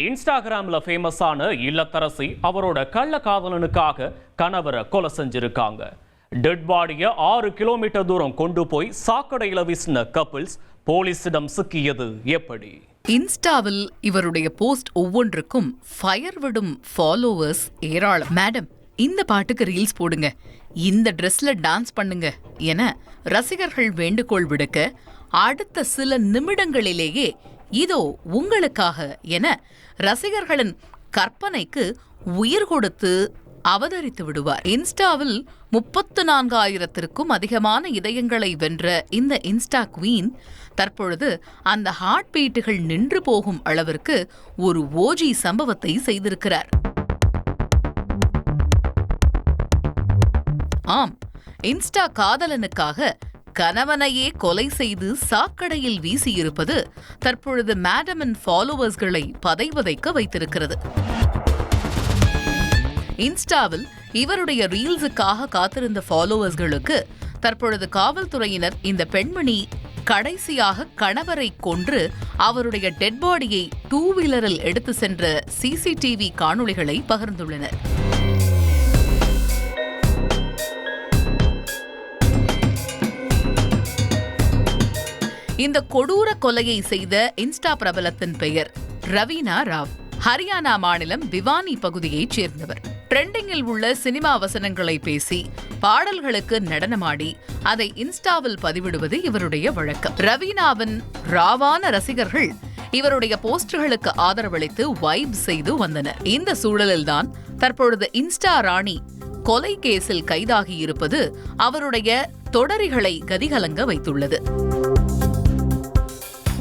இன்ஸ்டாகிராம்ல ஃபேமஸான இல்லத்தரசி அவரோட கள்ள காதலனுக்காக கணவரை கொலை செஞ்சிருக்காங்க. டெட் பாடியை ஆறு கிலோமீட்டர் தூரம் கொண்டு போய் சாக்கடையில் வீசின கப்பிள்ஸ் போலீசிடம் சிக்கியது எப்படி? இன்ஸ்டாவில் இவருடைய போஸ்ட் ஒவ்வொன்றுக்கும் ஃபயர் விடும் ஃபாலோவர்ஸ் ஏராளம். மேடம் இந்த பாட்டுக்கு ரீல்ஸ் போடுங்க. இந்த ட்ரெஸ்ல டான்ஸ் பண்ணுங்க என ரசிகர்கள் வேண்டுகோள் விடுக்க அடுத்த சில நிமிடங்களிலேயே இதோ உங்களுக்காக என ரசிகர்களின் கற்பனைக்கு உயிர் கொடுத்து அவதரித்து விடுவார். இன்ஸ்டாவில் முப்பத்து நான்காயிரத்திற்கும் அதிகமான இதயங்களை வென்ற இந்த இன்ஸ்டா குவீன் தற்பொழுது அந்த ஹார்ட் பீட்டுகள் நின்று போகும் அளவிற்கு ஒரு ஓஜி சம்பவத்தை செய்திருக்கிறார். ஆம் இன்ஸ்டா காதலனுக்காக கணவனையே கொலை செய்து சாக்கடையில் வீசியிருப்பது தற்பொழுது மேடமின் ஃபாலோவர்ஸ்களை பதைவதைக்க வைத்திருக்கிறது. இன்ஸ்டாவில் இவருடைய ரீல்ஸுக்காக காத்திருந்த ஃபாலோவர்ஸ்களுக்கு தற்பொழுது காவல்துறையினர் இந்த பெண்மணி கடைசியாக கணவரை கொன்று அவருடைய டெட் பாடியை டூ வீலரில் எடுத்து சென்ற சிசிடிவி காணொளிகளை பகிர்ந்துள்ளனர். இந்த கொடூர கொலையை செய்த இன்ஸ்டா பிரபலத்தின் பெயர் ரவீனா ராவ். ஹரியானா மாநிலம் பிவானி பகுதியைச் சேர்ந்தவர். ட்ரெண்டிங்கில் உள்ள சினிமா வசனங்களை பேசி பாடல்களுக்கு நடனமாடி அதை இன்ஸ்டாவில் பதிவிடுவது இவருடைய வழக்கம். ரவீனாவின் ராவான ரசிகர்கள் இவருடைய போஸ்டர்களுக்கு ஆதரவளித்து வைப் செய்து வந்தனர். இந்த சூழலில்தான் தற்பொழுது இன்ஸ்டா ராணி கொலை கேஸில் கைதாகியிருப்பது அவருடைய தொடரிகளை கதிகலங்க வைத்துள்ளது.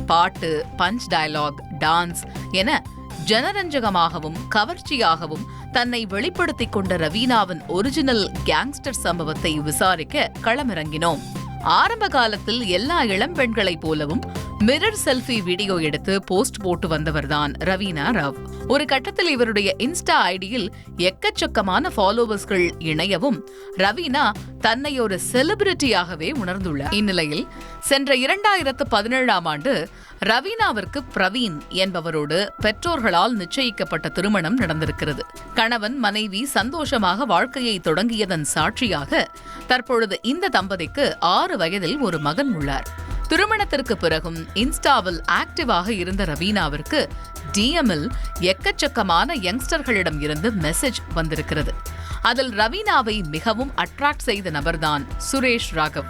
பாட்டு பஞ்ச் டயலாக் டான்ஸ் என ஜனரஞ்சகமாகவும் கவர்ச்சியாகவும் தன்னை வெளிப்படுத்திக் கொண்ட ரவீனாவின் ஒரிஜினல் கேங்ஸ்டர் சம்பவத்தை விசாரிக்க களமிறங்கினோம். ஆரம்ப காலத்தில் எல்லா இளம் பெண்களைப் போலவும் மிரர் செல்ஃபி வீடியோ எடுத்து போஸ்ட் போட்டு வந்தவர்தான் ரவீனா ராவ். ஒரு கட்டத்தில் இவருடைய இன்ஸ்டா ஐடியில் எக்கச்சக்கமான ஃபாலோவர்ஸ்கள் இணையவும் ரவீனா தன்னை ஒரு செலிபிரிட்டியாகவே உணர்ந்துள்ளார் இந்நிலையில் சென்ற இரண்டாயிரத்து பதினேழாம் ஆண்டு ரவீனாவிற்கு பிரவீன் என்பவரோடு பெற்றோர்களால் நிச்சயிக்கப்பட்ட திருமணம் நடந்திருக்கிறது. கணவன் மனைவி சந்தோஷமாக வாழ்க்கையை தொடங்கியதன் சாட்சியாக தற்பொழுது இந்த தம்பதிக்கு ஆறு வயதில் ஒரு மகன் உள்ளார். திருமணத்திற்கு பிறகும் இன்ஸ்டாவில் ஆக்டிவாக இருந்த ரவீனாவிற்கு டிஎம்மில் எக்கச்சக்கமான யங்ஸ்டர்களிடம் இருந்து மெசேஜ் வந்திருக்கிறது. அதில் ரவீனாவை மிகவும் அட்ராக்ட் செய்த நபர்தான் சுரேஷ் ராகவ்.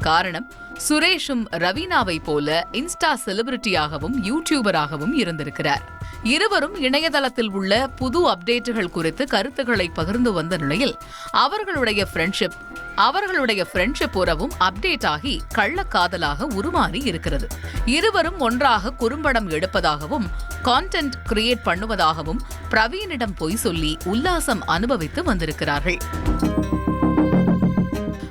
காரணம் சுரேஷும் ரவீனாவை போல இன்ஸ்டா செலிபிரிட்டியாகவும் யூடியூபராகவும் இருந்திருக்கிறார். இருவரும் இணையதளத்தில் உள்ள புது அப்டேட்டுகள் குறித்து கருத்துக்களை பகிர்ந்து வந்த நிலையில் அவர்களுடைய ஃப்ரெண்ட்ஷிப் அவர்களுடைய ஃப்ரெண்ட்ஷிப் உறவும் அப்டேட் ஆகி கள்ளக்காதலாக உருமாறி இருக்கிறது. இருவரும் ஒன்றாக குறும்படம் எடுப்பதாகவும் கான்டென்ட் கிரியேட் பண்ணுவதாகவும் பிரவீனிடம் பொய் சொல்லி உல்லாசம் அனுபவித்து வந்திருக்கிறார்கள்.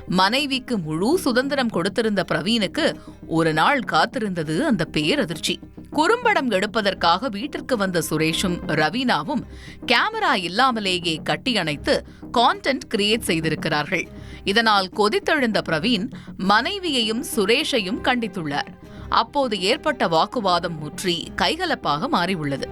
மனைவிக்கு முழு சுதந்திரம் கொடுத்திருந்த பிரவீனுக்கு ஒரு நாள் காத்திருந்தது அந்த பேரதிர்ச்சி. குறும்படம் எடுப்பதற்காக வீட்டிற்கு வந்த சுரேஷும் ரவீனாவும் கேமரா இல்லாமலேயே கட்டி அணைத்து கான்டென்ட் கிரியேட் செய்திருக்கிறார்கள். இதனால் கொதித்தெழுந்த பிரவீன் மனைவியையும் சுரேஷையும் கண்டித்துள்ளார். அப்போது ஏற்பட்ட வாக்குவாதம் முற்றி கைகலப்பாக மாறியுள்ளது.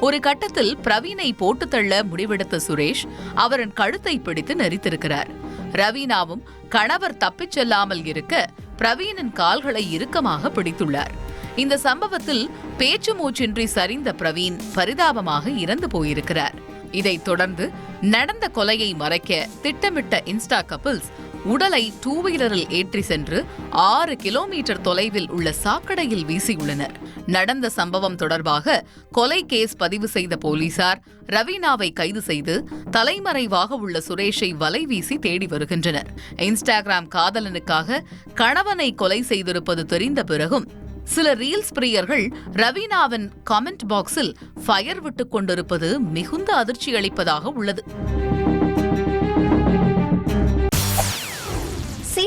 ஒரு கட்டத்தில் பிரவீனை போட்டு தள்ள முடிவெடுத்த சுரேஷ் அவரின் கழுத்தை பிடித்து நெரித்திருக்கிறார். ரவீனாவும் கணவர் தப்பிச் செல்லாமல் இருக்க பிரவீனின் கால்களை இறுக்கமாக பிடித்துள்ளார். இந்த சம்பவத்தில் பேச்சு மூச்சின்றி சரிந்த பிரவீன் பரிதாபமாக இறந்து போயிருக்கிறார். இதைத் தொடர்ந்து நடந்த கொலையை மறைக்க திட்டமிட்ட இன்ஸ்டா கப்பிள்ஸ் உடலை டூ வீலரில் ஏற்றி சென்று ஆறு கிலோமீட்டர் தொலைவில் உள்ள சாக்கடையில் வீசியுள்ளனர். நடந்த சம்பவம் தொடர்பாக கொலை கேஸ் பதிவு செய்த போலீசார் ரவீனாவை கைது செய்து தலைமறைவாக உள்ள சுரேஷை வலை வீசி தேடி வருகின்றனர். இன்ஸ்டாகிராம் காதலனுக்காக கணவனை கொலை செய்திருப்பது தெரிந்த பிறகும் சில ரீல்ஸ் பிரியர்கள் ரவீனாவின் கமெண்ட் பாக்ஸில் ஃபயர் விட்டுக் கொண்டிருப்பது மிகுந்த அதிர்ச்சி அளிப்பதாக உள்ளது.